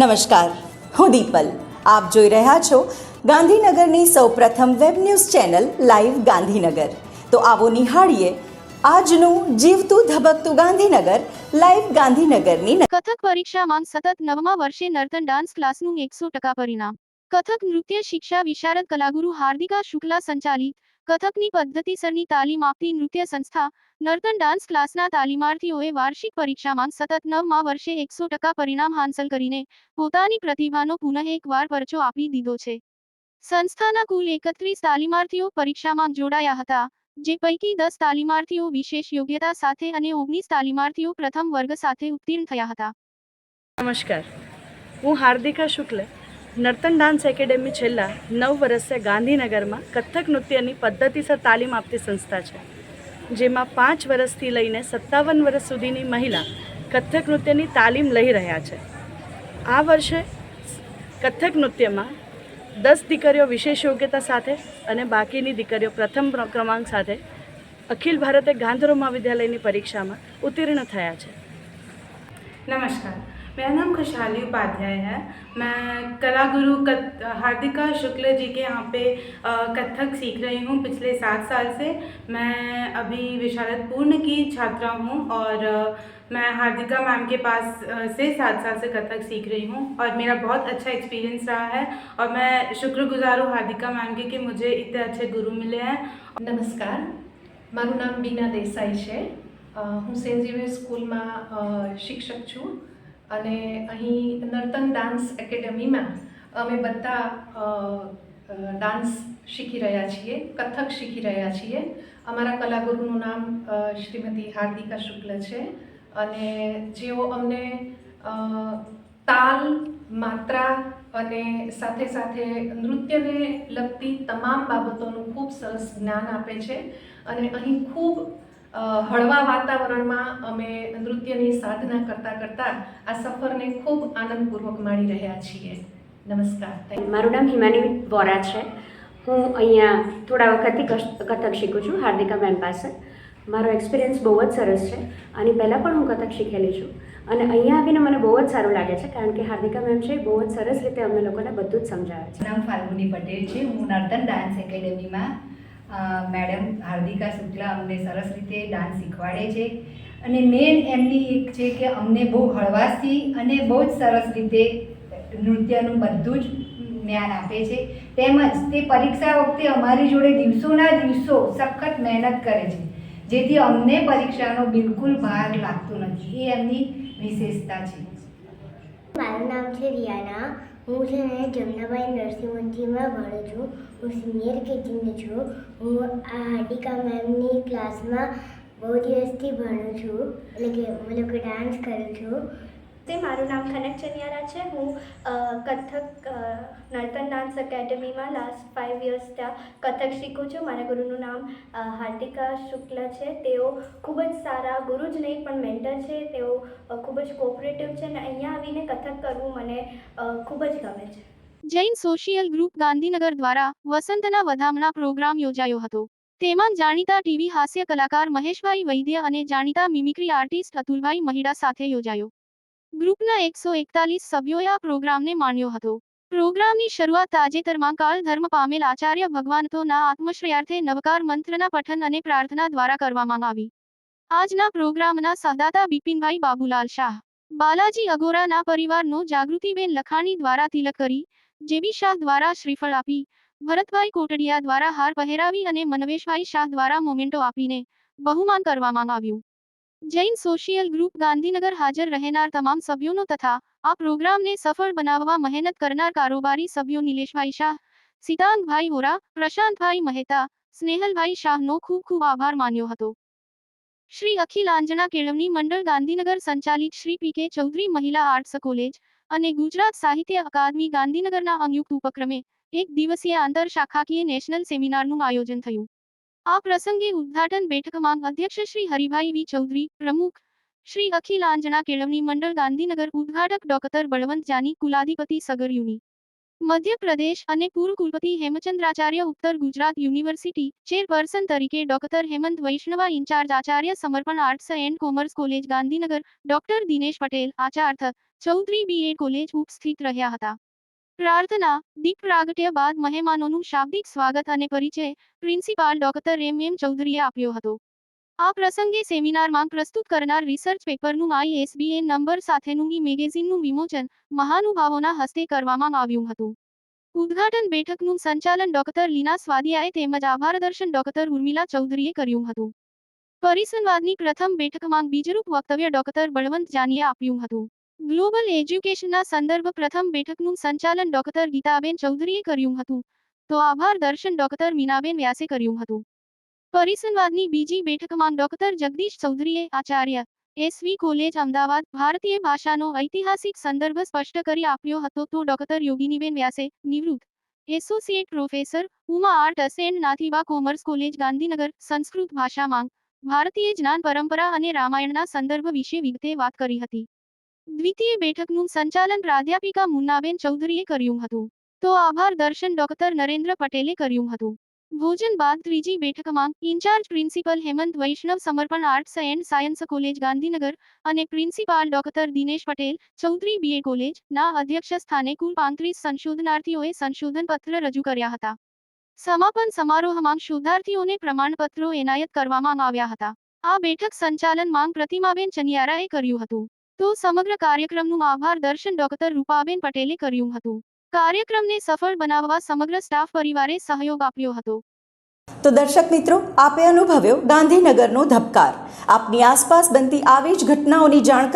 નમસ્કાર. હું દીપલ. આપ જોઈ રહ્યા છો ગાંધીનગરની સૌપ્રથમ web news channel live Gandhinagar. તો આવો નિહાળીએ આજનું જીવતું ધબકતું ગાંધીનગર લાઈવ ગાંધીનગરની કથક પરીક્ષામાં સતત નવમા વર્ષે નર્તન ડાન્સ ક્લાસનું એકસો ટકા પરિણામ. કથક નૃત્ય શિક્ષા વિશારદ કલાગુરુ, હાર્દિકા શુક્લા સંચાલિત કથકની પદ્ધતિસરની તાલીમ આપતી નૃત્ય સંસ્થા નર્તન ડાન્સ ક્લાસના તાલીમાર્થીઓએ વાર્ષિક પરીક્ષામાં સતત નવમા વર્ષે એકસો પરિણામ હાંસલ કરીને પોતાની પ્રતિભાનો પુનઃ એકવાર પરચો આપી દીધો છે. સંસ્થાના કુલ એકત્રીસ તાલીમાર્થીઓ પરીક્ષામાં જોડાયા હતા, જે પૈકી દસ તાલીમાર્થીઓ વિશેષ યોગ્યતા સાથે અને ઓગણીસ તાલીમાર્થીઓ પ્રથમ વર્ગ સાથે ઉત્તીર્ણ થયા હતા. નમસ્કાર. હું હાર્દિકા શુક્લ નર્તન ડાન્સ એકેડેમી છેલ્લા નવ વર્ષે ગાંધીનગરમાં કથક નૃત્યની પદ્ધતિસર તાલીમ આપતી સંસ્થા છે, જેમાં પાંચ વર્ષથી લઈને સત્તાવન વર્ષ સુધીની મહિલા કથક નૃત્યની તાલીમ લઈ રહ્યા છે. આ વર્ષે કથક નૃત્યમાં દસ દીકરીઓ વિશેષ યોગ્યતા સાથે અને બાકીની દીકરીઓ પ્રથમ ક્રમાંક સાથે અખિલ ભારતે ગાંધીરો મહાવિદ્યાલયની પરીક્ષામાં ઉત્તીર્ણ થયા છે. નમસ્કાર. मेरा नाम खुशहाली उपाध्याय है मैं कला गुरु कथ हार्दिका शुक्ल जी के यहाँ पे अ, कथक सीख रही हूँ पिछले सात साल से मैं अभी विशारद पूर्ण की छात्रा हूँ और अ, मैं हार्दिका मैम के पास अ, से सात साल से कथक सीख रही हूँ और मेरा बहुत अच्छा एक्सपीरियंस रहा है और मैं शुक्रगुजार हूँ हार्दिका मैम की कि मुझे इतने अच्छे गुरु मिले हैं નમસ્કાર મારું નામ બીના દેસાઈ છે અ, હું સેન્ટ ઝેવિયર સ્કૂલમાં અ, શિક્ષક છું અને અહીં નર્તન ડાન્સ એકેડમીમાં અમે બધા ડાન્સ શીખી રહ્યા છીએ, કથક શીખી રહ્યા છીએ. અમારા કલાગુરુનું નામ શ્રીમતી હાર્દિકા શુક્લ છે. અને જેઓ અમને તાલ, માત્રા અને સાથે સાથે નૃત્યને લગતી તમામ બાબતોનું ખૂબ સરસ જ્ઞાન આપે છે. અને અહીં ખૂબ હળવા વાતાવરણમાં અમે નૃત્યની સાધના કરતાં કરતાં આ સફરને ખૂબ આનંદપૂર્વક માણી રહ્યા છીએ. નમસ્કાર. મારું નામ હિમાની વોરા છે. હું અહીંયા થોડા વખતથી કથક શીખું છું હાર્દિકા મેમ પાસે. મારો એક્સપિરિયન્સ બહુ જ સરસ છે. આની પહેલાં પણ હું કથક શીખેલી છું. અને અહીંયા આવીને મને બહુ જ સારું લાગે છે કારણ કે હાર્દિકા મેમ છે એ બહુ જ સરસ રીતે અમને લોકોને બધું જ સમજાવે છે. નામ ફાલ્ગુની પટેલ છે. હું નર્તન ડાન્સ એકેડેમીમાં મેડમ હાર્દિકા શુક્લા અમને સરસ રીતે ડાન્સ શીખવાડે છે. અને મેન એમની એક છે કે અમને બહુ હળવાશથી અને બહુ જ સરસ રીતે નૃત્યનું બધું જ જ્ઞાન આપે છે. તેમજ તે પરીક્ષા વખતે અમારી જોડે દિવસોના દિવસો સખત મહેનત કરે છે. જેથી અમને પરીક્ષાનો બિલકુલ ભાર લાગતો નથી. એ એમની વિશેષતા છે. મારું નામ છે રિયાના. હું છે ને જમનાબાઈ નરસિંહવંશીમાં ભણું છું. હું સિનિયર કેજીની છું. હું આ હાર્દિકા મેમની ક્લાસમાં બહુ દિવસથી ભણું છું. એટલે કે હું લોકો ડાન્સ કરું છું. તે મારું નામ કનક ચનિયારા છે. હું કથક નર્તન ડાન્સ એકેડમીમાં લાસ્ટ ફાઇવ યર્સ ત્યાં કથક શીખું છું. મારા ગુરુનું નામ હાર્દિકા શુક્લ છે. તેઓ ખૂબ જ સારા ગુરુ જ નહીં, પણ મેન્ટર છે. તેઓ ખૂબ જ કોઓપરેટિવ છે અને અહીંયા આવીને કથક કરવું મને ખૂબ જ ગમે છે. જૈન સોશિયલ ગ્રુપ ગાંધીનગર દ્વારા વસંતના વધામણા પ્રોગ્રામ યોજાયો હતો. તેમાં જાણીતા ટીવી હાસ્ય કલાકાર મહેશભાઈ વૈદ્ય અને જાણીતા મિમિક્રી આર્ટિસ્ટ અતુલભાઈ મહિડા સાથે યોજાયો. ગ્રુપના એકસો એકતાલીસ સભ્યોએ આ પ્રોગ્રામને માણ્યો હતો. પ્રોગ્રામની શરૂઆત તાજેતરમાં કાળ ધર્મ પામેલ આચાર્ય ભગવાનતોના આત્મશ્રેયાર્થે નવકાર મંત્રના પઠન અને પ્રાર્થના દ્વારા કરવામાં આવી. આજના પ્રોગ્રામના સહદાતા બિપિનભાઈ બાબુલાલ શાહ, બાલાજી અગોરાના પરિવારનો જાગૃતિબેન લખાણી દ્વારા તિલક કરી, જેબી શાહ દ્વારા શ્રીફળ આપી, ભરતભાઈ કોટડિયા દ્વારા હાર પહેરાવી અને મનવેશભાઈ શાહ દ્વારા મોમેન્ટો આપીને બહુમાન કરવામાં આવ્યું. જૈન સોશિયલ ગ્રુપ ગાંધીનગર હાજર રહેનાર તમામ સભ્યોનો તથા આ પ્રોગ્રામને સફળ બનાવવા મહેનત કરનાર કારોબારી સભ્યો નિલેશભાઈ શાહ સિતાંગભાઈ વોરા, પ્રશાંતભાઈ મહેતા, સ્નેહલભાઈ શાહનો ખૂબ ખૂબ આભાર માન્યો હતો. શ્રી અખિલ આંજના કેળવણી મંડળ ગાંધીનગર સંચાલિત શ્રી પી કે ચૌધરી મહિલા આર્ટ્સ કોલેજ અને ગુજરાત સાહિત્ય અકાદમી ગાંધીનગરના સંયુક્ત ઉપક્રમે એક દિવસીય આંતર શાખાકીય નેશનલ સેમિનારનું આયોજન થયું. આ પ્રસંગે ઉદ્ઘાટન બેઠકમાં અધ્યક્ષ શ્રી હરિભાઈ વી. ચૌધરી, પ્રમુખ શ્રી અખિલ આંજણા કેળવણી મંડળ ગાંધીનગર ઉદ્ઘાટક ડોક્ટર બળવંત જાની, કુલાધિપતિ સગર યુની મધ્યપ્રદેશ અને પૂર્વ કુલપતિ હેમચંદ્રાચાર્ય, ઉત્તર ગુજરાત યુનિવર્સિટી ચેરપર્સન તરીકે doctor Hemant Vaishnava in charge Acharya Samarpan arts and commerce college Gandhinagar, doctor Dinesh Patel, Acharya Chaudhari BA college ઉપસ્થિત રહ્યા હતા. પ્રાર્થના, દીપ પ્રાગટ્ય બાદ મહેમાનોનું શાબ્દિક સ્વાગત અને પરિચય પ્રિન્સિપાલ ડોક્ટર એમ એમ ચૌધરીએ આપ્યો હતો. આ પ્રસંગે સેમિનારમાં પ્રસ્તુત કરનાર રિસર્ચ પેપરનું આઈએસબીએન નંબર સાથેનું ઈ મેગેઝિનનું વિમોચન મહાનુભાવોના હસ્તે કરવામાં આવ્યું હતું. ઉદ્ઘાટન બેઠકનું સંચાલન ડોક્ટર લીના સ્વાદિયાએ તેમજ આભારદર્શન ડોક્ટર ઉર્મિલા ચૌધરીએ કર્યું હતું. પરિસંવાદની પ્રથમ બેઠકમાં બીજરૂપ વક્તવ્ય ડોક્ટર બળવંત જાનીએ આપ્યું હતું. ગ્લોબલ એજ્યુકેશનના સંદર્ભ પ્રથમ બેઠકનું સંચાલન ડોક્ટર ગીતાબેન ચૌધરીએ કર્યું હતું. તો આભાર, દર્શન ડોક્ટર મીનાબેન વ્યાસે કર્યું હતું. પરિસંવાદની બીજી બેઠકમાં ડોક્ટર જગદીશ ચૌધરીએ આચાર્ય એસવી કોલેજ અમદાવાદ ભારતીય ભાષાનો ઐતિહાસિક સંદર્ભ સ્પષ્ટ કરી આપ્યો હતો. તો ડોક્ટર યોગિનીબેન વ્યાસે નિવૃત્ત associate professor Uma art and Nathiba commerce college Gandhinagar Sanskrit ભાષામાં ભારતીય જ્ઞાન પરંપરા અને રામાયણના સંદર્ભ વિશે વિગતે વાત કરી હતી. દ્વિતીય બેઠકનું સંચાલન પ્રાધ્યાપિકા મુન્નાબેન ચૌધરીએ કર્યું હતું. તો આભાર દર્શન ડોક્ટર નરેન્દ્ર પટેલે કર્યું હતું. ભોજન બાદ ત્રીજી બેઠકમાં in charge principal Hemant Vaishnav Samarpan arts and science college Gandhinagar અને principal doctor Dinesh Patel Chaudhari BA college ના અધ્યક્ષ સ્થાને કુલ પાંત્રીસ સંશોધનાર્થીઓએ સંશોધન પત્ર રજૂ કર્યા હતા. સમાપન સમારોહમાં શોધાર્થીઓને પ્રમાણપત્રો એનાયત કરવામાં આવ્યા હતા. આ બેઠક સંચાલન માંગ પ્રતિમાબેન ચનિયારાએ કર્યું હતું. તો સમગ્ર કાર્યક્રમનું આભાર દર્શન ડોક્ટર રૂપાબેન પટેલે કર્યું હતું. કાર્યક્રમને સફળ બનાવવા સમગ્ર સ્ટાફ પરિવારે સહયોગ આપ્યો હતો. તો દર્શક મિત્રો, આપે અનુભવ્યો ગાંધીનગરનો ધબકાર. આપની આસપાસ બનતી આવી જ ઘટનાઓની જાણકારી